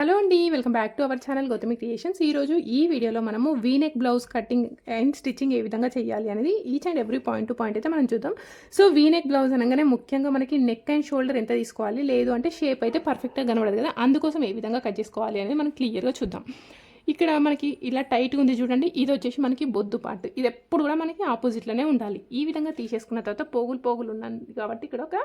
Hello అండి welcome back to our channel Gautami creations. ఈరోజు ఈ వీడియోలో మనము V neck blouse cutting and stitching ఏ విధంగా చేయాలి అనేది each and every point to point అయితే మనం చూద్దాం. సో వీనెక్ బ్లౌజ్ అనగానే ముఖ్యంగా మనకి నెక్ అండ్ షోల్డర్ ఎంత తీసుకోవాలి లేదు అంటే షేప్ అయితే పర్ఫెక్ట్గా కనబడదు కదా అందుకోసం ఏ విధంగా కట్ చేసుకోవాలి అనేది మనం క్లియర్గా చూద్దాం. ఇక్కడ మనకి ఇలా టైట్గా ఉంది చూడండి. ఇది వచ్చేసి మనకి బొద్దు పార్ట్ ఇది ఎప్పుడు కూడా మనకి ఆపోజిట్లోనే ఉండాలి. ఈ విధంగా తీసేసుకున్న తర్వాత పోగులు పోగులు ఉన్నాయి కాబట్టి ఇక్కడ ఒక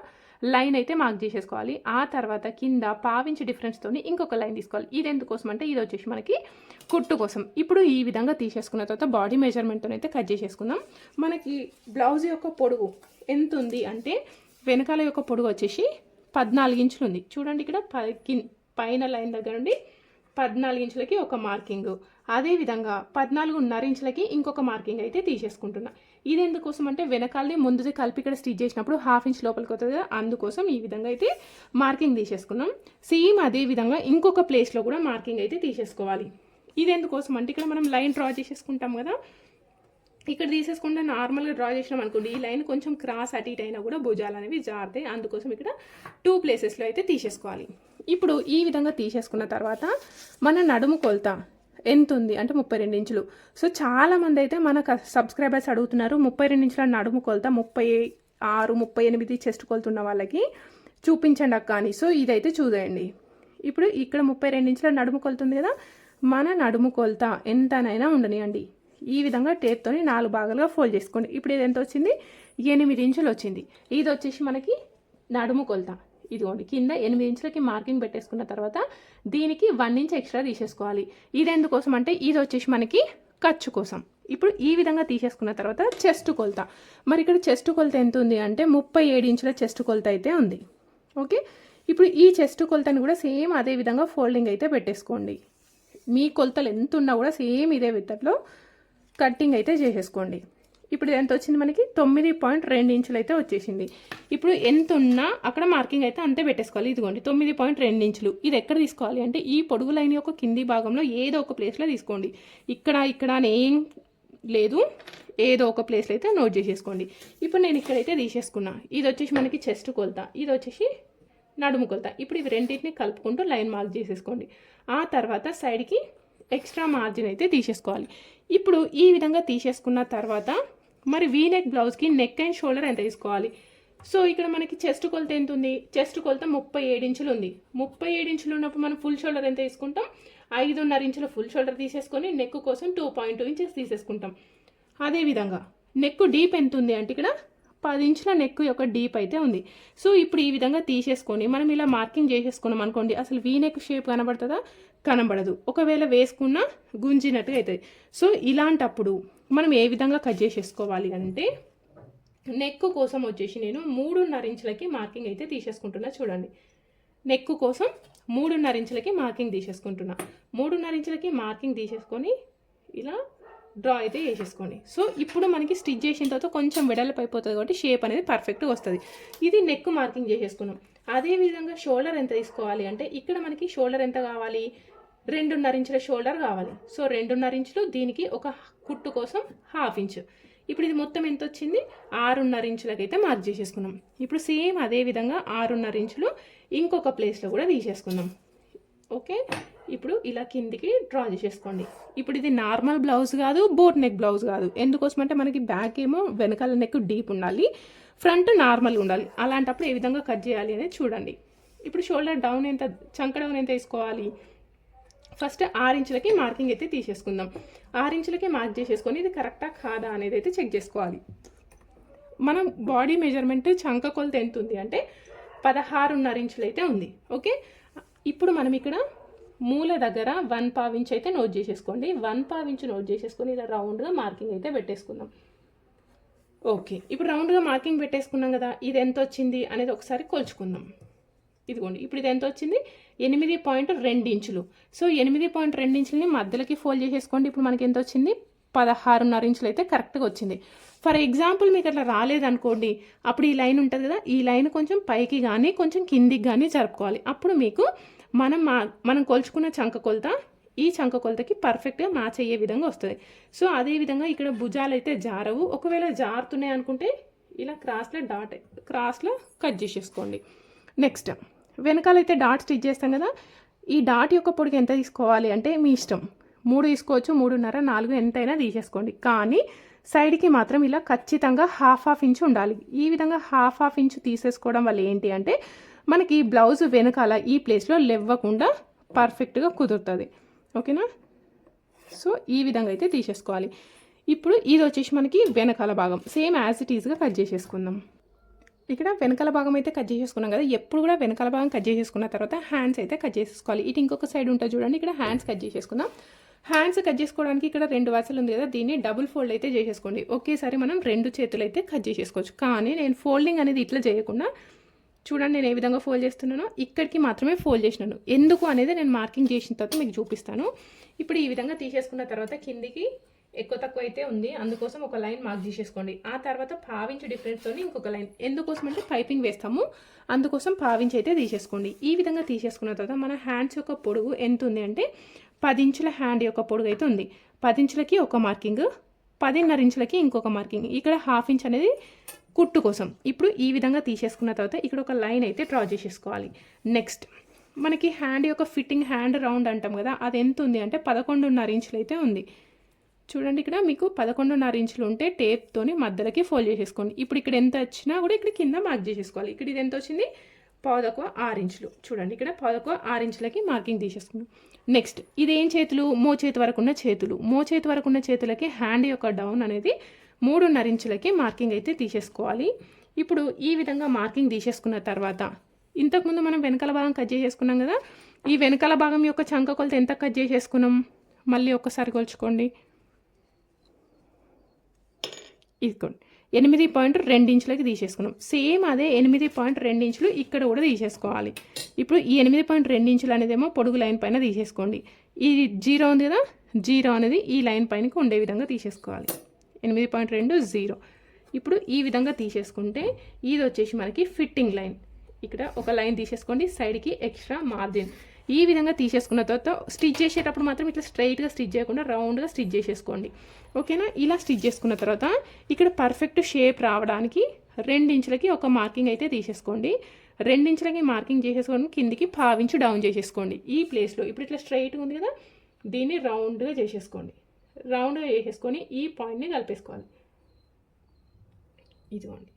లైన్ అయితే మార్క్ చేసేసుకోవాలి. ఆ తర్వాత కింద పావించి డిఫరెన్స్తో ఇంకొక లైన్ తీసుకోవాలి. ఇది ఎందుకోసం అంటే ఇది వచ్చేసి మనకి కుట్టు కోసం. ఇప్పుడు ఈ విధంగా తీసేసుకున్న తర్వాత బాడీ మెజర్మెంట్తో అయితే కట్ చేసేసుకుందాం. మనకి బ్లౌజ్ యొక్క పొడుగు ఎంత ఉంది అంటే వెనకాల యొక్క పొడుగు వచ్చేసి పద్నాలుగు ఇంచులు ఉంది. చూడండి ఇక్కడ పై పైన లైన్ దగ్గర నుండి పద్నాలుగు ఇంచులకి ఒక మార్కింగ్. అదేవిధంగా పద్నాలుగున్నర ఇంచులకి ఇంకొక మార్కింగ్ అయితే తీసేసుకుంటున్నా. ఇది ఎందుకోసం అంటే వెనకాలనే ముందుది కలిపి ఇక్కడ స్టిచ్ చేసినప్పుడు హాఫ్ ఇంచ్ లోపలికి వస్తుంది కదా అందుకోసం ఈ విధంగా అయితే మార్కింగ్ తీసేసుకున్నాం. సేమ్ అదే విధంగా ఇంకొక ప్లేస్లో కూడా మార్కింగ్ అయితే తీసేసుకోవాలి. ఇది ఎందుకోసం అంటే ఇక్కడ మనం లైన్ డ్రా చేసేసుకుంటాం కదా ఇక్కడ తీసేసుకుంటే నార్మల్గా డ్రా చేసినాం అనుకోండి ఈ లైన్ కొంచెం క్రాస్ అటు ఇటు అయినా కూడా భుజాలు అనేవి జారుతాయి అందుకోసం ఇక్కడ టూ ప్లేసెస్లో అయితే తీసేసుకోవాలి. ఇప్పుడు ఈ విధంగా తీసేసుకున్న తర్వాత మన నడుము కొలత ఎంత ఉంది? అంటే ముప్పై రెండు ఇంచులు. సో చాలామంది అయితే మన సబ్స్క్రైబర్స్ అడుగుతున్నారు ముప్పై రెండు ఇంచుల నడుము కొలత ముప్పై ఆరు ముప్పై ఎనిమిది చెస్ట్ కొలుతున్న వాళ్ళకి చూపించండి అక్క అని. సో ఇదైతే చూసేయండి. ఇప్పుడు ఇక్కడ ముప్పై రెండు ఇంచుల నడుము కొలుతుంది కదా మన నడుము కొలత ఎంతనైనా ఉండనియండి. ఈ విధంగా టేప్తోని నాలుగు భాగాలుగా ఫోల్డ్ చేసుకోండి. ఇప్పుడు ఇది ఎంత వచ్చింది? ఎనిమిది ఇంచులు వచ్చింది. ఇది వచ్చేసి మనకి నడుము కొలత. ఇదిగోండి కింద ఎనిమిది ఇంచులకి మార్కింగ్ పెట్టేసుకున్న తర్వాత దీనికి వన్ ఇంచ్ ఎక్స్ట్రా తీసేసుకోవాలి. ఇది ఎందుకోసం అంటే ఇది వచ్చేసి మనకి ఖర్చు కోసం. ఇప్పుడు ఈ విధంగా తీసేసుకున్న తర్వాత చెస్ట్ కొలత. మరి ఇక్కడ చెస్ట్ కొలత ఎంత ఉంది అంటే ముప్పై ఏడు ఇంచుల చెస్ట్ కొలత అయితే ఉంది. ఓకే? ఇప్పుడు ఈ చెస్ట్ కొలతని కూడా సేమ్ అదే విధంగా ఫోల్డింగ్ అయితే పెట్టేసుకోండి. మీ కొలతలు ఎంత ఉన్నా కూడా సేమ్ ఇదే విధంలో కట్టింగ్ అయితే చేసేసుకోండి. ఇప్పుడు ఎంత వచ్చింది మనకి? తొమ్మిది పాయింట్ రెండు ఇంచులు అయితే వచ్చేసింది. ఇప్పుడు ఎంత ఉన్నా అక్కడ మార్కింగ్ అయితే అంతే పెట్టేసుకోవాలి. ఇదిగోండి తొమ్మిది పాయింట్ రెండు ఇంచులు. ఇది ఎక్కడ తీసుకోవాలి అంటే ఈ పొడుగు లైన్ యొక్క కింది భాగంలో ఏదో ఒక ప్లేస్లో తీసుకోండి. ఇక్కడ ఇక్కడ ఏం లేదు. ఏదో ఒక ప్లేస్లో అయితే నోట్ చేసేసుకోండి. ఇప్పుడు నేను ఇక్కడైతే తీసేసుకున్నా. ఇది వచ్చేసి మనకి చెస్ట్ కొలత. ఇది వచ్చేసి నడుము కొలత. ఇప్పుడు ఇవి రెండింటిని కలుపుకుంటూ లైన్ మార్క్ చేసేసుకోండి. ఆ తర్వాత సైడ్కి ఎక్స్ట్రా మార్జిన్ అయితే తీసేసుకోవాలి. ఇప్పుడు ఈ విధంగా తీసేసుకున్న తర్వాత మరి వీ నెక్ బ్లౌజ్కి నెక్ అండ్ షోల్డర్ ఎంత తీసుకోవాలి? సో ఇక్కడ మనకి చెస్ట్ కొలత ఎంత ఉంది? చెస్ట్ కొలత ముప్పై ఏడు ఇంచులు ఉంది. ముప్పై ఏడు ఇంచులు ఉన్నప్పుడు మనం ఫుల్ షోల్డర్ ఎంత తీసుకుంటాం? ఐదున్నర ఇంచుల ఫుల్ షోల్డర్ తీసేసుకొని నెక్ కోసం టూ పాయింట్ టూ ఇంచెస్ తీసేసుకుంటాం. అదేవిధంగా నెక్ డీప్ ఎంత ఉంది అంటే ఇక్కడ పది ఇంచుల నెక్ యొక్క డీప్ అయితే ఉంది. సో ఇప్పుడు ఈ విధంగా తీసేసుకొని మనం ఇలా మార్కింగ్ చేసేసుకున్నాం అనుకోండి అసలు వీ నెక్ షేప్ కనబడుతుందా? కనబడదు. ఒకవేళ వేసుకున్న గుంజినట్టుగా అవుతుంది సో ఇలాంటప్పుడు మనం ఏ విధంగా కట్ చేసేసుకోవాలి అంటే నెక్ కోసం వచ్చేసి నేను మూడున్నర ఇంచులకి మార్కింగ్ అయితే తీసేసుకుంటున్నా చూడండి. నెక్ కోసం మూడున్నర ఇంచులకి మార్కింగ్ తీసేసుకుంటున్నా. మూడున్నర ఇంచులకి మార్కింగ్ తీసేసుకొని ఇలా డ్రా అయితే వేసేసుకోండి సో ఇప్పుడు మనకి స్టిచ్ చేసిన తర్వాత కొంచెం వెడల్పు అయిపోతుంది కాబట్టి షేప్ అనేది పర్ఫెక్ట్గా వస్తుంది. ఇది నెక్ మార్కింగ్ చేసేసుకున్నాం. అదేవిధంగా షోల్డర్ ఎంత తీసుకోవాలి అంటే ఇక్కడ మనకి షోల్డర్ ఎంత కావాలి? రెండున్నర ఇంచుల షోల్డర్ కావాలి. సో రెండున్నర ఇంచులు దీనికి ఒక కుట్టు కోసం హాఫ్ ఇంచ్ ఇప్పుడు ఇది మొత్తం ఎంత వచ్చింది? ఆరున్నర ఇంచులకైతే మార్క్ చేసేసుకున్నాం. ఇప్పుడు సేమ్ అదే విధంగా ఆరున్నర ఇంచులు ఇంకొక ప్లేస్లో కూడా తీసేసుకుందాం ఓకే? ఇప్పుడు ఇలా కిందికి డ్రా చేసేసుకోండి. ఇప్పుడు ఇది నార్మల్ బ్లౌజ్ కాదు బోట్ నెక్ బ్లౌజ్ కాదు. ఎందుకోసం అంటే మనకి బ్యాక్ ఏమో వెనకాల నెక్ డీప్ ఉండాలి ఫ్రంట్ నార్మల్ ఉండాలి. అలాంటప్పుడు ఏ విధంగా కట్ చేయాలి అనేది చూడండి. ఇప్పుడు షోల్డర్ డౌన్ ఎంత చంక డౌన్ ఎంత వేసుకోవాలి? ఫస్ట్ ఆరు ఇంచులకి మార్కింగ్ అయితే తీసేసుకుందాం. ఆరించులకి మార్క్ చేసేసుకొని ఇది కరెక్టా కాదా అనేది అయితే చెక్ చేసుకోవాలి. మనం బాడీ మెజర్మెంట్ చంక కొలత ఎంత ఉంది అంటే పదహారున్నర ఇంచులు అయితే ఉంది. ఓకే ఇప్పుడు మనం ఇక్కడ మూల దగ్గర వన్ పావు అయితే నోట్ చేసేసుకోండి. వన్ పావు నోట్ చేసేసుకొని ఇలా రౌండ్గా మార్కింగ్ అయితే పెట్టేసుకుందాం. ఓకే. ఇప్పుడు రౌండ్గా మార్కింగ్ పెట్టేసుకున్నాం కదా ఇది ఎంత వచ్చింది అనేది ఒకసారి కొలుచుకుందాం. ఇదిగోండి ఇప్పుడు ఇది ఎంత వచ్చింది? ఎనిమిది పాయింట్ రెండు ఇంచులు. సో ఎనిమిది పాయింట్ రెండు ఇంచులని మధ్యలోకి ఫోల్డ్ చేసేసుకోండి. ఇప్పుడు మనకి ఎంత వచ్చింది? పదహారున్నర ఇంచులు అయితే కరెక్ట్గా వచ్చింది. ఫర్ ఎగ్జాంపుల్ మీకు అట్లా రాలేదనుకోండి అప్పుడు ఈ లైన్ ఉంటుంది కదా ఈ లైన్ కొంచెం పైకి కానీ కొంచెం కిందికి కానీ జరుపుకోవాలి. అప్పుడు మీకు మనం మా మనం కొలుచుకున్న చంక కొలత ఈ చంక కొలతకి పర్ఫెక్ట్గా మ్యాచ్ అయ్యే విధంగా వస్తుంది. సో అదే విధంగా ఇక్కడ భుజాలు అయితే జారవు. ఒకవేళ జారుతున్నాయి అనుకుంటే ఇలా క్రాస్లో డాట్ క్రాస్లో కట్ చేసేసుకోండి. నెక్స్ట్ వెనకాల అయితే డాట్ స్టిచ్ చేస్తాం కదా. ఈ డాట్ యొక్క పొడికి ఎంత తీసుకోవాలి అంటే మీ ఇష్టం. మూడు తీసుకోవచ్చు మూడున్నర నాలుగు ఎంతైనా తీసేసుకోండి. కానీ సైడ్కి మాత్రం ఇలా ఖచ్చితంగా హాఫ్ హాఫ్ ఇంచ్ ఉండాలి. ఈ విధంగా హాఫ్ హాఫ్ ఇంచ్ తీసేసుకోవడం వల్ల ఏంటి అంటే మనకి బ్లౌజ్ వెనకాల ఈ ప్లేస్లో లెవ్వకుండా పర్ఫెక్ట్గా కుదురుతుంది. ఓకేనా? సో ఈ విధంగా అయితే తీసేసుకోవాలి. ఇప్పుడు ఇది వచ్చేసి మనకి వెనకాల భాగం. సేమ్ యాజ్ ఇట్ ఈజ్గా కట్ చేసేసుకుందాం. ఇక్కడ వెనకాల భాగం అయితే కట్ చేసేసుకున్నాం కదా. ఎప్పుడు కూడా వెనకాల భాగం కట్ చేసేసుకున్న తర్వాత హ్యాండ్స్ అయితే కట్ చేసేసుకోవాలి. ఇటు ఇంకొక సైడ్ ఉంటుంది చూడండి. ఇక్కడ హ్యాండ్స్ కట్ చేసేసుకుందాం. హ్యాండ్స్ కట్ చేసుకోవడానికి ఇక్కడ రెండు వరుసలు ఉంది కదా. దీన్ని డబుల్ ఫోల్డ్ అయితే చేసేసుకోండి. ఒకేసారి మనం రెండు చేతులు అయితే కట్ చేసేసుకోవచ్చు. కానీ నేను ఫోల్డింగ్ అనేది ఇట్లా చేయకుండా చూడండి నేను ఏ విధంగా ఫోల్డ్ చేస్తున్నానో ఇక్కడికి మాత్రమే ఫోల్డ్ చేసినాను. ఎందుకు అనేది నేను మార్కింగ్ చేసిన తర్వాత మీకు చూపిస్తాను. ఇప్పుడు ఈ విధంగా తీసేసుకున్న తర్వాత కిందికి ఎక్కువ తక్కువ అయితే ఉంది. అందుకోసం ఒక లైన్ మార్క్ చేసేసుకోండి ఆ తర్వాత పావించు డిఫరెన్స్తో ఇంకొక లైన్ ఎందుకోసం అంటే పైపింగ్ వేస్తాము. అందుకోసం పావించి అయితే తీసేసుకోండి. ఈ విధంగా తీసేసుకున్న తర్వాత మన హ్యాండ్స్ యొక్క పొడుగు ఎంత ఉంది అంటే పది ఇంచుల హ్యాండ్ యొక్క పొడుగు అయితే ఉంది. పది ఇంచులకి ఒక మార్కింగ్ పదిన్నర ఇంచులకి ఇంకొక మార్కింగ్ ఇక్కడ హాఫ్ ఇంచ్ అనేది కుట్టు కోసం. ఇప్పుడు ఈ విధంగా తీసేసుకున్న తర్వాత ఇక్కడ ఒక లైన్ అయితే డ్రా చేసేసుకోవాలి. నెక్స్ట్ మనకి హ్యాండ్ యొక్క ఫిట్టింగ్ హ్యాండ్ రౌండ్ అంటాం కదా అది ఎంత ఉంది అంటే పదకొండున్నర ఇంచులు అయితే ఉంది. చూడండి ఇక్కడ మీకు పదకొండున్నర ఇంచులు ఉంటే టేప్తోని మధ్యలోకి ఫోల్డ్ చేసేసుకోండి. ఇప్పుడు ఇక్కడ ఎంత వచ్చినా కూడా ఇక్కడ కింద మార్క్ చేసేసుకోవాలి. ఇక్కడ ఇది ఎంత వచ్చింది? పావుదక్కువ ఆరు ఇంచులు. చూడండి ఇక్కడ పావుదక్కువ ఆరు ఇంచులకి మార్కింగ్ తీసేసుకున్నాం. నెక్స్ట్ ఇది ఏం చేతులు? మో చేతి వరకు ఉన్న చేతులు. మో చేతి వరకు ఉన్న చేతులకి హ్యాండ్ యొక్క డౌన్ అనేది మూడున్నర ఇంచులకి మార్కింగ్ అయితే తీసేసుకోవాలి. ఇప్పుడు ఈ విధంగా మార్కింగ్ తీసేసుకున్న తర్వాత ఇంతకుముందు మనం వెనకాల భాగం కట్ చేసేసుకున్నాం కదా? ఈ వెనకాల భాగం యొక్క చంక కొలత ఎంత కట్ చేసేసుకున్నాం? మళ్ళీ ఒక్కసారి కొలుచుకోండి. ఇదిగోండి. ఎనిమిది పాయింట్ రెండు ఇంచులకి తీసేసుకున్నాం. సేమ్ అదే ఎనిమిది పాయింట్ రెండు ఇంచులు ఇక్కడ కూడా తీసేసుకోవాలి. ఇప్పుడు ఈ ఎనిమిది పాయింట్ రెండు ఇంచులు అనేదేమో పొడుగు లైన్ పైన తీసేసుకోండి. ఈ జీరో ఉంది కదా? జీరో అనేది ఈ లైన్ పైనకి ఉండే విధంగా తీసేసుకోవాలి. ఎనిమిది పాయింట్ రెండు జీరో. ఇప్పుడు ఈ విధంగా తీసేసుకుంటే ఇది వచ్చేసి మనకి ఫిట్టింగ్ లైన్. ఇక్కడ ఒక లైన్ తీసేసుకోండి సైడ్కి ఎక్స్ట్రా మార్జిన్. ఈ విధంగా తీసేసుకున్న తర్వాత స్టిచ్ చేసేటప్పుడు మాత్రం ఇట్లా స్ట్రైట్గా స్టిచ్ చేయకుండా రౌండ్గా స్టిచ్ చేసేసుకోండి. ఓకేనా? ఇలా స్టిచ్ చేసుకున్న తర్వాత ఇక్కడ పర్ఫెక్ట్ షేప్ రావడానికి ఇంచులకి ఒక మార్కింగ్ అయితే తీసేసుకోండి. రెండించులకి మార్కింగ్ చేసేసుకోండి కిందికి పావించి డౌన్ చేసేసుకోండి. ఈ ప్లేస్లో ఇప్పుడు ఇట్లా స్ట్రైట్గా ఉంది కదా దీన్ని రౌండ్గా చేసేసుకోండి. రౌండ్గా వేసేసుకొని ఈ పాయింట్ని కలిపేసుకోవాలి. ఇదిగోండి.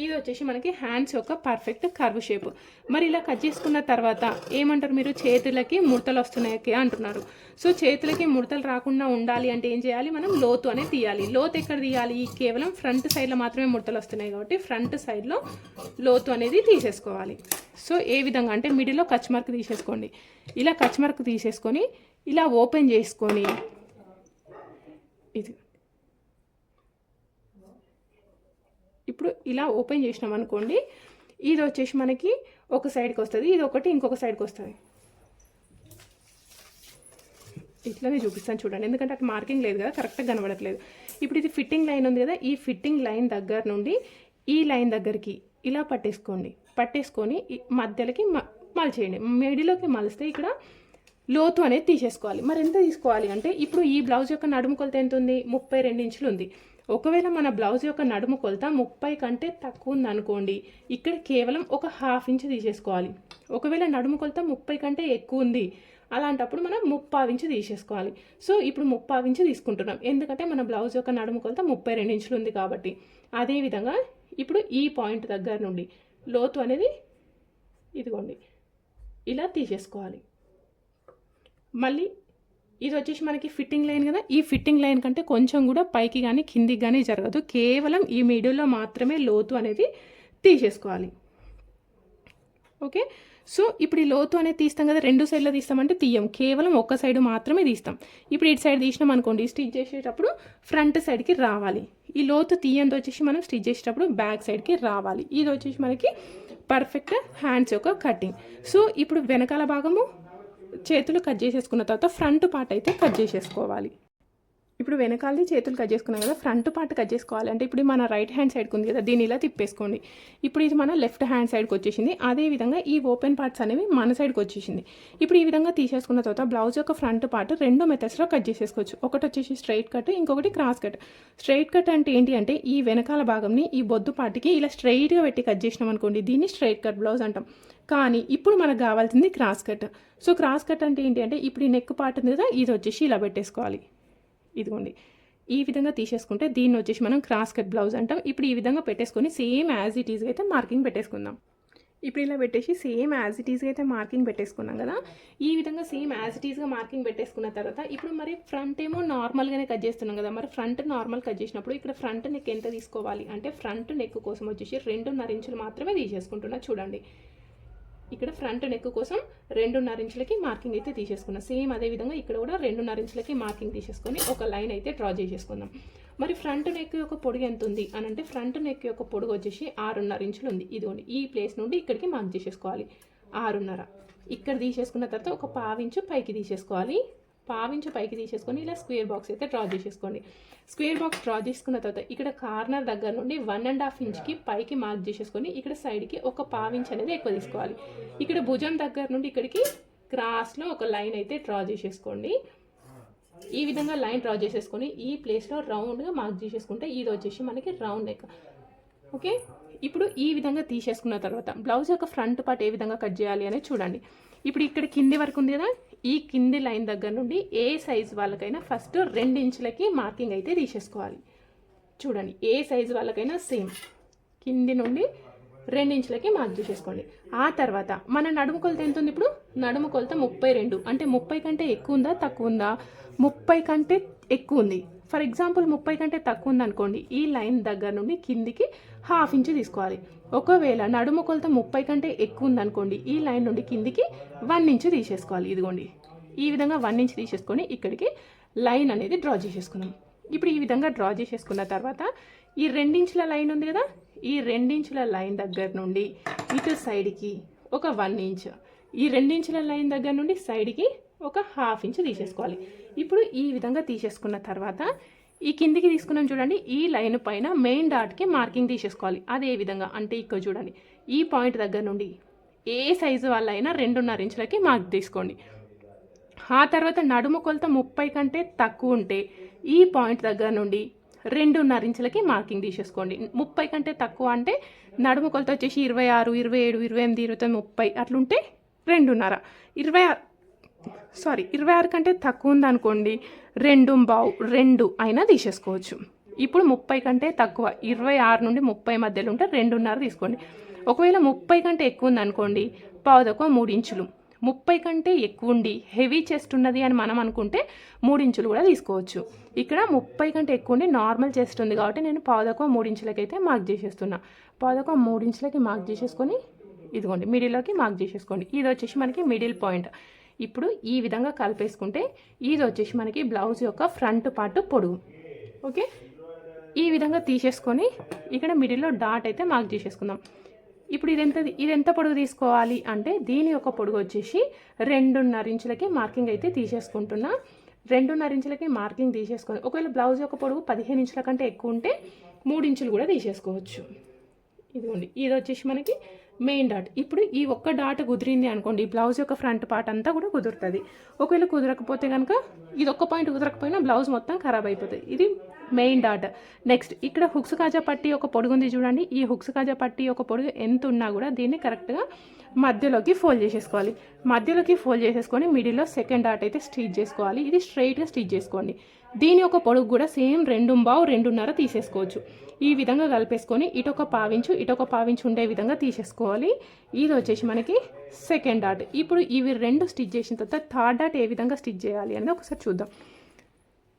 ఇది వచ్చేసి మనకి హ్యాండ్స్ యొక్క పర్ఫెక్ట్ కర్వ్ షేప్. మరి ఇలా కట్ చేసుకున్న తర్వాత ఏమంటారు మీరు? చేతులకి ముడతలు వస్తున్నాయి అంటున్నారు. సో చేతులకి ముడతలు రాకుండా ఉండాలి అంటే ఏం చేయాలి? మనం లోతు అనేది తీయాలి. లోతు ఎక్కడ తీయాలి? కేవలం ఫ్రంట్ సైడ్లో మాత్రమే ముడతలు వస్తున్నాయి కాబట్టి ఫ్రంట్ సైడ్లో లోతు అనేది తీసేసుకోవాలి. సో ఏ విధంగా? అంటే మిడిల్లో కచ్ మార్క్ తీసేసుకోండి. ఇలా కచ్ మార్క్ తీసేసుకొని ఇలా ఓపెన్ చేసుకొని ఇది. ఇప్పుడు ఇలా ఓపెన్ చేసినాం అనుకోండి ఇది వచ్చేసి మనకి ఒక సైడ్కి వస్తుంది ఇది ఒకటి ఇంకొక సైడ్కి వస్తుంది. ఇట్లానే చూపిస్తాను చూడండి. ఎందుకంటే అక్కడ మార్కింగ్ లేదు కదా కరెక్ట్గా కనబడట్లేదు. ఇప్పుడు ఇది ఫిట్టింగ్ లైన్ ఉంది కదా ఈ ఫిట్టింగ్ లైన్ దగ్గర నుండి ఈ లైన్ దగ్గరికి ఇలా పట్టేసుకోండి. పట్టేసుకొని మధ్యలోకి మలిచేయండి. మిడిలోకి మలిస్తే ఇక్కడ లోతు అనేది తీసేసుకోవాలి. మరి ఎంత తీసుకోవాలి అంటే ఇప్పుడు ఈ బ్లౌజ్ యొక్క నడుము కొలత ఎంత ఉంది ముప్పై రెండు ఇంచులు ఉంది. ఒకవేళ మన బ్లౌజ్ యొక్క నడుము కొలత ముప్పై కంటే తక్కువ ఉంది అనుకోండి ఇక్కడ కేవలం ఒక హాఫ్ ఇంచ్ తీసేసుకోవాలి. ఒకవేళ నడుము కొలత ముప్పై కంటే ఎక్కువ ఉంది అలాంటప్పుడు మనం ముప్పావు ఇంచు తీసేసుకోవాలి. సో ఇప్పుడు ముప్పావు ఇంచు తీసుకుంటున్నాం. ఎందుకంటే మన బ్లౌజ్ యొక్క నడుము కొలత ముప్పై రెండు ఇంచులు ఉంది కాబట్టి. అదేవిధంగా ఇప్పుడు ఈ పాయింట్ దగ్గర నుండి లోతు అనేది ఇదిగోండి ఇలా తీసేసుకోవాలి. మళ్ళీ ఇది వచ్చేసి మనకి ఫిట్టింగ్ లైన్ కదా. ఈ ఫిట్టింగ్ లైన్ కంటే కొంచెం కూడా పైకి కానీ కిందికి కానీ జరగదు. కేవలం ఈ మిడిల్లో మాత్రమే లోతు అనేది తీసేసుకోవాలి. ఓకే? సో ఇప్పుడు ఈ లోతు అనేది తీస్తాం కదా రెండు సైడ్లో తీస్తామంటే తీయం. కేవలం ఒక్క సైడ్ మాత్రమే తీస్తాం. ఇప్పుడు ఇటు సైడ్ తీసినాం అనుకోండి స్టిచ్ చేసేటప్పుడు ఫ్రంట్ సైడ్కి రావాలి. ఈ లోతు తీయంతో వచ్చేసి మనం స్టిచ్ చేసేటప్పుడు బ్యాక్ సైడ్కి రావాలి. ఇది వచ్చేసి మనకి పర్ఫెక్ట్ హ్యాండ్స్ యొక్క కటింగ్ సో ఇప్పుడు వెనకాల భాగము చేతులు కట్ చేసేసుకున్న తర్వాత ఫ్రంట్ పార్ట్ అయితే కట్ చేసేసుకోవాలి. ఇప్పుడు వెనకాలది చేతులు కట్ చేసుకున్నాం కదా ఫ్రంట్ పార్ట్ కట్ చేసుకోవాలి. అంటే ఇప్పుడు మన రైట్ హ్యాండ్ సైడ్కి ఉంది కదా దీన్ని ఇలా తిప్పేసుకోండి. ఇప్పుడు ఇది మన లెఫ్ట్ హ్యాండ్ సైడ్కి వచ్చేసింది. అదేవిధంగా ఈ ఓపెన్ పార్ట్స్ అనేవి మన సైడ్కి వచ్చేసింది. ఇప్పుడు ఈ విధంగా తీసేసుకున్న తర్వాత బ్లౌజ్ యొక్క ఫ్రంట్ పార్ట్ రెండు మెథడ్స్లో కట్ చేసేసుకోవచ్చు. ఒకటి వచ్చేసి స్ట్రైట్ కట్ ఇంకొకటి క్రాస్ కట్ స్ట్రైట్ కట్ అంటే ఏంటి అంటే ఈ వెనకాల భాగంని ఈ బొద్దు పార్ట్కి ఇలా స్ట్రైట్గా పెట్టి కట్ చేసినాం అనుకోండి దీన్ని స్ట్రైట్ కట్ బ్లౌజ్ అంటాం. కానీ ఇప్పుడు మనకు కావాల్సింది cross cut. So cross cut అంటే ఏంటి అంటే ఇప్పుడు ఈ నెక్ పార్ట్ ఉంది కదా ఇది వచ్చేసి ఇలా పెట్టేసుకోవాలి. ఇదిగోండి. ఈ విధంగా తీసేసుకుంటే దీన్ని వచ్చేసి మనం క్రాస్ కట్ బ్లౌజ్ అంటాం. ఇప్పుడు ఈ విధంగా పెట్టేసుకొని సేమ్ యాజ్ ఇట్ ఈజ్గా అయితే మార్కింగ్ పెట్టేసుకుందాం. ఇప్పుడు ఇలా పెట్టేసి సేమ్ యాజ్ ఇట్ ఈజ్గా అయితే మార్కింగ్ పెట్టేసుకున్నాం కదా ఈ విధంగా సేమ్ యాజ్ ఇట్ ఈజ్గా మార్కింగ్ పెట్టేసుకున్న తర్వాత ఇప్పుడు మరి ఫ్రంట్ ఏమో నార్మల్గానే కట్ చేస్తున్నాం కదా మరి ఫ్రంట్ నార్మల్ కట్ చేసినప్పుడు ఇక్కడ ఫ్రంట్ నెక్ ఎంత తీసుకోవాలి అంటే ఫ్రంట్ నెక్ కోసం వచ్చేసి రెండున్నర ఇంచులు మాత్రమే తీసేసుకుంటున్నా చూడండి. ఇక్కడ ఫ్రంట్ నెక్ కోసం రెండున్నర ఇంచులకి మార్కింగ్ అయితే తీసేసుకున్నాం. సేమ్ అదే విధంగా ఇక్కడ కూడా రెండున్నర ఇంచులకి మార్కింగ్ తీసేసుకొని ఒక లైన్ అయితే డ్రా చేసేసుకుందాం మరి ఫ్రంట్ నెక్ యొక్క పొడుగు ఎంత ఉంది? అని అంటే ఫ్రంట్ నెక్ యొక్క పొడుగు వచ్చేసి ఆరున్నర ఇంచులు ఉంది. ఇదిగోండి ఈ ప్లేస్ నుండి ఇక్కడికి మార్క్ చేసేసుకోవాలి. ఆరున్నర. ఇక్కడ తీసేసుకున్న తర్వాత ఒక పావించు పైకి తీసేసుకోవాలి. పావించు పైకి తీసేసుకొని ఇలా స్క్వేర్ బాక్స్ అయితే డ్రా చేసేసుకోండి. స్క్వేర్ బాక్స్ డ్రా చేసుకున్న తర్వాత ఇక్కడ కార్నర్ దగ్గర నుండి వన్ అండ్ హాఫ్ ఇంచ్కి పైకి మార్క్ చేసేసుకొని ఇక్కడ సైడ్కి ఒక పావించ్ అనేది ఎక్కువ తీసుకోవాలి. ఇక్కడ భుజం దగ్గర నుండి ఇక్కడికి క్రాస్లో ఒక లైన్ అయితే డ్రా చేసేసుకోండి. ఈ విధంగా లైన్ డ్రా చేసేసుకొని ఈ ప్లేస్లో రౌండ్గా మార్క్ చేసేసుకుంటే ఇది వచ్చేసి మనకి రౌండ్ నెక్ ఓకే? ఇప్పుడు ఈ విధంగా తీసేసుకున్న తర్వాత బ్లౌజ్ యొక్క ఫ్రంట్ పార్ట్ ఏ విధంగా కట్ చేయాలి అనేది చూడండి. ఇప్పుడు ఇక్కడ కింది వరకు ఉంది కదా? ఈ కింది లైన్ దగ్గర నుండి ఏ సైజ్ వాళ్ళకైనా ఫస్ట్ రెండు ఇంచులకి మార్కింగ్ అయితే తీసేసుకోవాలి. చూడండి ఏ సైజ్ వాళ్ళకైనా సేమ్. కింది నుండి రెండించులకి మార్క్ చేసేసుకోండి ఆ తర్వాత మన నడుము కొలత ఎంత ఉంది ఇప్పుడు? నడుము కొలత ముప్పై రెండు. అంటే ముప్పై కంటే ఎక్కువ ఉందా? తక్కువ ఉందా? ముప్పై కంటే ఎక్కువ ఉంది ఫర్ ఎగ్జాంపుల్ ముప్పై కంటే తక్కువ ఉంది అనుకోండి ఈ లైన్ దగ్గర నుండి కిందికి హాఫ్ ఇంచ్ తీసుకోవాలి. ఒకవేళ నడుము కొలత ముప్పై కంటే ఎక్కువ ఉంది అనుకోండి ఈ లైన్ నుండి కిందికి వన్ ఇంచ్ తీసేసుకోవాలి. ఇదిగోండి ఈ విధంగా వన్ ఇంచ్ తీసేసుకొని ఇక్కడికి లైన్ అనేది డ్రా చేసేసుకున్నాం ఇప్పుడు ఈ విధంగా డ్రా చేసేసుకున్న తర్వాత ఈ రెండించుల లైన్ ఉంది కదా ఈ రెండించుల లైన్ దగ్గర నుండి ఇటు సైడ్కి ఒక వన్ ఇంచ్ ఈ రెండించుల లైన్ దగ్గర నుండి సైడ్కి ఒక హాఫ్ ఇంచ్ తీసేసుకోవాలి. ఇప్పుడు ఈ విధంగా తీసేసుకున్న తర్వాత ఈ కిందికి తీసుకున్నాం చూడండి ఈ లైన్ పైన మెయిన్ డాట్కి మార్కింగ్ తీసేసుకోవాలి. అదే విధంగా అంటే ఇక్కడ చూడండి ఈ పాయింట్ దగ్గర నుండి ఏ సైజు వాళ్ళైనా రెండున్నర ఇంచులకి మార్క్ తీసుకోండి. ఆ తర్వాత నడుము కొలత ముప్పై కంటే తక్కువ ఉంటే ఈ పాయింట్ దగ్గర నుండి రెండున్నర ఇంచులకి మార్కింగ్ తీసేసుకోండి. ముప్పై కంటే తక్కువ అంటే నడుము కొలత వచ్చేసి ఇరవై ఆరు ఇరవై ఏడు ఇరవై ఎనిమిది ఇరవై తొమ్మిది ముప్పై అట్లుంటే రెండున్నర. ఇరవై ఆరు సారీ ఇరవై ఆరు కంటే తక్కువ ఉందనుకోండి రెండు బావు రెండు అయినా తీసేసుకోవచ్చు. ఇప్పుడు ముప్పై కంటే తక్కువ ఇరవై ఆరు నుండి ముప్పై మధ్యలో ఉంటే రెండున్నర తీసుకోండి. ఒకవేళ ముప్పై కంటే ఎక్కువ ఉందనుకోండి పావుదక్కువ మూడించులు. ముప్పై కంటే ఎక్కువ ఉండి హెవీ చెస్ట్ ఉన్నది అని మనం అనుకుంటే మూడించులు కూడా తీసుకోవచ్చు. ఇక్కడ ముప్పై కంటే ఎక్కువ ఉండి నార్మల్ చెస్ట్ ఉంది కాబట్టి నేను పావుదక్కువ మూడించులకైతే మార్క్ చేసేస్తున్నా. పావుదక్కువ మూడించులకి మార్క్ చేసేసుకొని ఇదిగోండి మిడిల్లోకి మార్క్ చేసేసుకోండి. ఇది వచ్చేసి మనకి మిడిల్ పాయింట్ ఇప్పుడు ఈ విధంగా కలిపేసుకుంటే ఇది వచ్చేసి మనకి బ్లౌజ్ యొక్క ఫ్రంట్ పార్ట్ పొడుగు. ఓకే? ఈ విధంగా తీసేసుకొని ఇక్కడ మిడిల్లో డాట్ అయితే మార్క్ చేసేసుకుందాం. ఇప్పుడు ఇది ఎంత ఇది ఎంత పొడుగు తీసుకోవాలి అంటే దీని యొక్క పొడుగు వచ్చేసి రెండున్నర ఇంచులకి మార్కింగ్ అయితే తీసేసుకుంటున్నా. రెండున్నర ఇంచులకి మార్కింగ్ తీసేసుకొని ఒకవేళ బ్లౌజ్ యొక్క పొడుగు పదిహేను ఇంచుల కంటే ఎక్కువ ఉంటే మూడు ఇంచులు కూడా తీసేసుకోవచ్చు. ఇదిగోండి ఇది వచ్చేసి మనకి మెయిన్ డాట్. ఇప్పుడు ఈ ఒక్క డాట్ కుదిరింది అనుకోండి బ్లౌజ్ యొక్క ఫ్రంట్ పార్ట్ అంతా కూడా కుదురుతుంది. ఒకవేళ కుదరకపోతే కనుక ఇది ఒక్క పాయింట్ కుదరకపోయినా బ్లౌజ్ మొత్తం ఖరాబ్ అయిపోతుంది. ఇది మెయిన్ డాట్. నెక్స్ట్ ఇక్కడ హుక్స్ కాజా పట్టి ఒక పొడుగు ఉంది చూడండి. ఈ హుక్స్ కాజా పట్టి ఒక పొడుగు ఎంత ఉన్నా కూడా దీన్ని కరెక్ట్గా మధ్యలోకి ఫోల్డ్ చేసేసుకోవాలి. మధ్యలోకి ఫోల్డ్ చేసేసుకొని మిడిల్లో సెకండ్ డాట్ అయితే స్టిచ్ చేసుకోవాలి. ఇది స్ట్రైట్గా స్టిచ్ చేసుకోండి. దీని యొక్క పొడుగు కూడా సేమ్ రెండు బావు రెండున్నర తీసేసుకోవచ్చు. ఈ విధంగా కలిపేసుకొని ఇటొక పావించు ఇటొక పావించు ఉండే విధంగా తీసేసుకోవాలి. ఇది వచ్చేసి మనకి సెకండ్ డాట్. ఇప్పుడు ఇవి రెండు స్టిచ్ చేసిన తర్వాత థర్డ్ డాట్ ఏ విధంగా స్టిచ్ చేయాలి అనేది ఒకసారి చూద్దాం.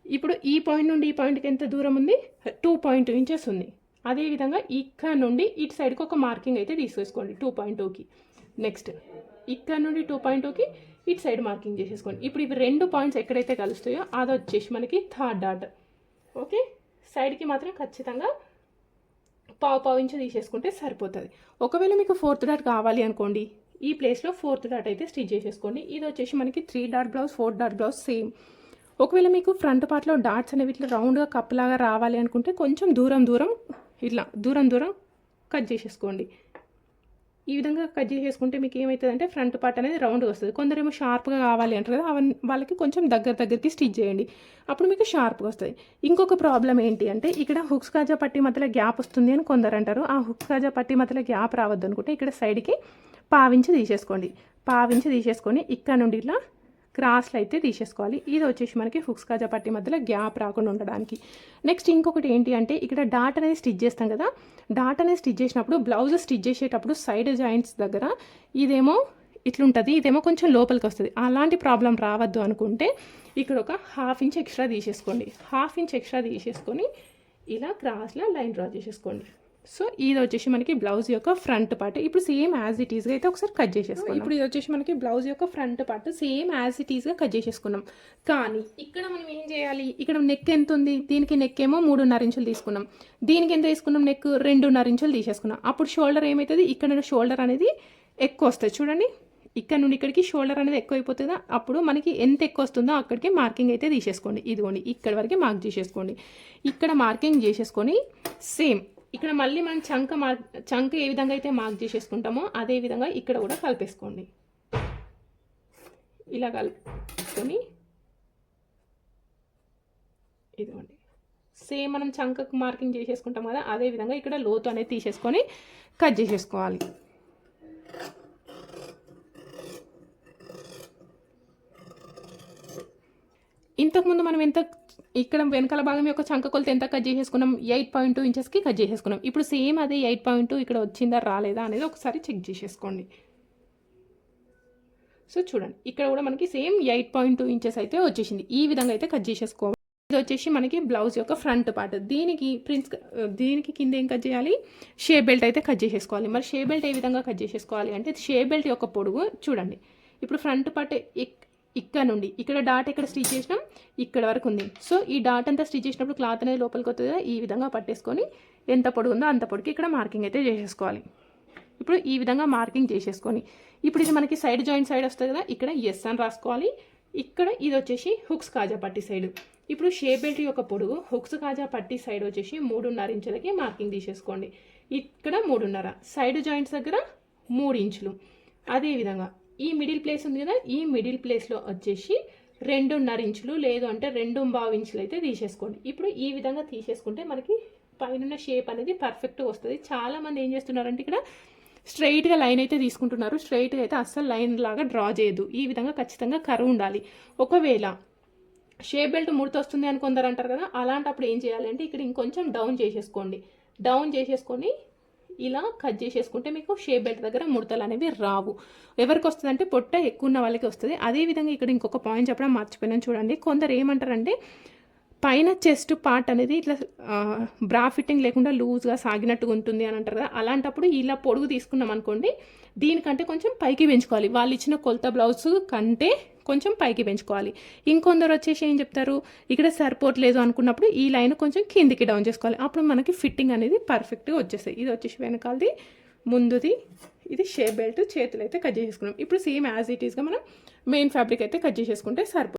ఇప్పుడు ఈ పాయింట్ నుండి ఈ పాయింట్కి ఎంత దూరం ఉంది? టూ పాయింట్ ఇంచెస్ ఉంది. అదేవిధంగా ఇక్కడ నుండి ఇటు సైడ్కి ఒక మార్కింగ్ అయితే తీసేసుకోండి టూ పాయింట్ టూకి. నెక్స్ట్ ఇక్కడ నుండి టూ పాయింట్ టూకి ఇటు సైడ్ మార్కింగ్ చేసేసుకోండి. ఇప్పుడు ఇవి రెండు పాయింట్స్ ఎక్కడైతే కలుస్తాయో అది వచ్చేసి మనకి థర్డ్ డాట్ ఓకే సైడ్కి మాత్రం ఖచ్చితంగా పావు పావు ఇంచు తీసేసుకుంటే సరిపోతుంది. ఒకవేళ మీకు ఫోర్త్ డాట్ కావాలి అనుకోండి ఈ ప్లేస్లో ఫోర్త్ డాట్ అయితే స్టిచ్ చేసేసుకోండి. ఇది వచ్చేసి మనకి three dot blouse four dot blouse same ఒకవేళ మీకు ఫ్రంట్ పార్ట్లో డాట్స్ అనేవి ఇట్లా రౌండ్గా కప్పులాగా రావాలి అనుకుంటే కొంచెం దూరం దూరం ఇట్లా దూరం దూరం కట్ చేసేసుకోండి. ఈ విధంగా కట్ చేసేసుకుంటే మీకు ఏమవుతుందంటే ఫ్రంట్ పార్ట్ అనేది రౌండ్గా వస్తుంది. కొందరేమో షార్ప్గా కావాలి అంటారు కదా అవన్నీ వాళ్ళకి కొంచెం దగ్గర దగ్గరికి స్టిచ్ చేయండి. అప్పుడు మీకు షార్ప్గా వస్తుంది. ఇంకొక ప్రాబ్లం ఏంటి అంటే ఇక్కడ హుక్స్ కాజా పట్టి మధ్యలో గ్యాప్ వస్తుంది అని కొందరు అంటారు. ఆ హుక్స్ కాజా పట్టి మధ్యలో గ్యాప్ రావద్దు అనుకుంటే ఇక్కడ సైడ్కి పావించి తీసేసుకోండి. పావించి తీసేసుకొని ఇక్కడ నుండి ఇలా క్రాస్లో అయితే తీసేసుకోవాలి. ఇది వచ్చేసి మనకి ఫుక్స్ కాజా పట్టి మధ్యలో గ్యాప్ రాకుండా ఉండడానికి. నెక్స్ట్ ఇంకొకటి ఏంటి అంటే ఇక్కడ డాట్ అనేది స్టిచ్ చేస్తాం కదా. డాట్ అనేది స్టిచ్ చేసినప్పుడు బ్లౌజ్ స్టిచ్ చేసేటప్పుడు సైడ్ జాయింట్స్ దగ్గర ఇదేమో ఇట్లుంటుంది. ఇదేమో కొంచెం లోపలికి వస్తుంది. అలాంటి ప్రాబ్లం రావద్దు అనుకుంటే ఇక్కడ ఒక హాఫ్ ఇంచ్ ఎక్స్ట్రా తీసేసుకోండి. హాఫ్ ఇంచ్ ఎక్స్ట్రా తీసేసుకొని ఇలా క్రాస్లో లైన్ డ్రా చేసేసుకోండి. సో ఇది వచ్చేసి మనకి బ్లౌజ్ యొక్క ఫ్రంట్ పార్ట్ ఇప్పుడు సేమ్ యాజ్ ఇట్ ఈస్గా అయితే ఒకసారి కట్ చేసేసుకున్నాం ఇప్పుడు ఇది వచ్చేసి మనకి బ్లౌజ్ యొక్క front part same as it ఈస్గా కట్ చేసేసుకున్నాం కానీ ఇక్కడ మనం ఏం చేయాలి? ఇక్కడ నెక్ ఎంత ఉంది? దీనికి నెక్ ఏమో మూడున్నర ఇంచులు తీసుకున్నాం దీనికి ఎంత తీసుకున్నాం నెక్ రెండున్నర ఇంచులు తీసేసుకున్నాం అప్పుడు షోల్డర్ ఏమవుతుంది ఇక్కడ షోల్డర్ అనేది ఎక్కువ వస్తుంది. చూడండి. ఇక్కడ నుండి ఇక్కడికి షోల్డర్ అనేది ఎక్కువ అయిపోతుందా? అప్పుడు మనకి ఎంత ఎక్కువ వస్తుందో అక్కడికి మార్కింగ్ అయితే తీసేసుకోండి. ఇదిగోండి. ఇక్కడ వరకు మార్క్ చేసేసుకోండి. ఇక్కడ మార్కింగ్ చేసేసుకొని సేమ్ ఇక్కడ మళ్ళీ మనం చంక మార్క్ చంక ఏ విధంగా అయితే మార్క్ చేసేసుకుంటామో అదే విధంగా ఇక్కడ కూడా కలిపేసుకోండి. ఇలా కలుపుకొని ఇదిగోండి. సేమ్ మనం చంకకు మార్కింగ్ చేసేసుకుంటాం కదా అదే విధంగా ఇక్కడ లోతు అనేది తీసేసుకొని కట్ చేసేసుకోవాలి. ఇంతకుముందు మనం ఎంత ఇక్కడ వెనకాల భాగం యొక్క చంక కొలత ఎంత కట్ చేసేసుకున్నాం? ఎయిట్ పాయింట్ టూ ఇంచెస్కి కట్ చేసేసుకున్నాం. ఇప్పుడు సేమ్ అదే ఎయిట్ పాయింట్ టూ ఇక్కడ వచ్చిందా రాలేదా అనేది ఒకసారి చెక్ చేసేసుకోండి. సో చూడండి ఇక్కడ కూడా మనకి same eight point two inches అయితే వచ్చేసింది. ఈ విధంగా అయితే కట్ చేసేసుకోవాలి. ఇది వచ్చేసి మనకి బ్లౌజ్ యొక్క ఫ్రంట్ పార్ట్. దీనికి ప్రిన్స్ దీనికి కింద ఏం కట్ చేయాలి? షే బెల్ట్ అయితే కట్ చేసేసుకోవాలి. మరి షే బెల్ట్ ఏ విధంగా కట్ చేసేసుకోవాలి అంటే షే బెల్ట్ యొక్క పొడుగు చూడండి. ఇప్పుడు ఫ్రంట్ పార్ట్ ఇక్కడ నుండి ఇక్కడ డాట్ ఎక్కడ స్టిచ్ చేసినాం? ఇక్కడ వరకు ఉంది. సో ఈ డాట్ అంతా స్టిచ్ చేసినప్పుడు క్లాత్ అనేది లోపలికి వస్తుంది ఈ విధంగా పట్టేసుకొని ఎంత పొడుగు ఉందో అంత పొడికి ఇక్కడ మార్కింగ్ అయితే చేసేసుకోవాలి. ఇప్పుడు ఈ విధంగా మార్కింగ్ చేసేసుకొని ఇప్పుడు ఇది మనకి సైడ్ జాయింట్ సైడ్ వస్తుంది కదా ఇక్కడ ఎస్ అని రాసుకోవాలి. ఇక్కడ ఇది వచ్చేసి హుక్స్ కాజా పట్టి సైడ్ ఇప్పుడు షేప్ బెల్ట్ యొక్క పొడుగు హుక్స్ కాజా పట్టి సైడ్ వచ్చేసి మూడున్నర ఇంచులకి మార్కింగ్ తీసేసుకోండి. ఇక్కడ మూడున్నర సైడ్ జాయింట్స్ దగ్గర మూడు ఇంచులు. అదేవిధంగా ఈ మిడిల్ ప్లేస్ ఉంది కదా ఈ మిడిల్ ప్లేస్లో వచ్చేసి రెండున్నర ఇంచులు లేదు అంటే రెండు బావు ఇంచులు అయితే తీసేసుకోండి. ఇప్పుడు ఈ విధంగా తీసేసుకుంటే మనకి పైన షేప్ అనేది పర్ఫెక్ట్గా వస్తుంది. చాలామంది ఏం చేస్తున్నారంటే ఇక్కడ స్ట్రైట్గా లైన్ అయితే తీసుకుంటున్నారు. స్ట్రైట్గా అయితే అస్సలు లైన్ లాగా డ్రా చేయదు. ఈ విధంగా ఖచ్చితంగా కరువు ఉండాలి. ఒకవేళ షేప్ బెల్ట్ ముడత వస్తుంది అని కొందరు అంటారు కదా అలాంటప్పుడు ఏం చేయాలంటే ఇక్కడ ఇంకొంచెం డౌన్ చేసేసుకోండి. డౌన్ చేసేసుకొని ఇలా కట్ చేసేసుకుంటే మీకు షేప్ బెల్ట్ దగ్గర ముడతలు అనేవి రావు. ఎవరికి వస్తుంది అంటే పొట్ట ఎక్కువ ఉన్న వాళ్ళకి వస్తుంది. అదేవిధంగా ఇక్కడ ఇంకొక పాయింట్ చెప్పడం మర్చిపోయినాను చూడండి. కొందరు ఏమంటారంటే పైన చెస్ట్ పార్ట్ అనేది ఇట్లా బ్రా ఫిట్టింగ్ లేకుండా లూజ్గా సాగినట్టుగా ఉంటుంది అని అంటారు కదా. అలాంటప్పుడు ఇలా పొడుగు తీసుకున్నాం అనుకోండి దీనికంటే కొంచెం పైకి పెంచుకోవాలి. వాళ్ళు ఇచ్చిన కొలత బ్లౌజ్ కంటే కొంచెం పైకి పెంచుకోవాలి. ఇంకొందరు వచ్చేసి ఏం చెప్తారు? ఇక్కడ సరిపోవట్లేదు అనుకున్నప్పుడు ఈ లైన్ కొంచెం కిందికి డౌన్ చేసుకోవాలి. అప్పుడు మనకి ఫిట్టింగ్ అనేది పర్ఫెక్ట్గా వచ్చేస్తాయి ఇది వచ్చేసి వెనకాలది ముందుది ఇది షేప్ బెల్ట్ చేతులు అయితే కట్ చేసేసుకున్నాం. ఇప్పుడు సేమ్ యాజ్ ఇట్ ఈస్గా మనం మెయిన్ ఫ్యాబ్రిక్ అయితే కట్ చేసేసుకుంటే సరిపోతుంది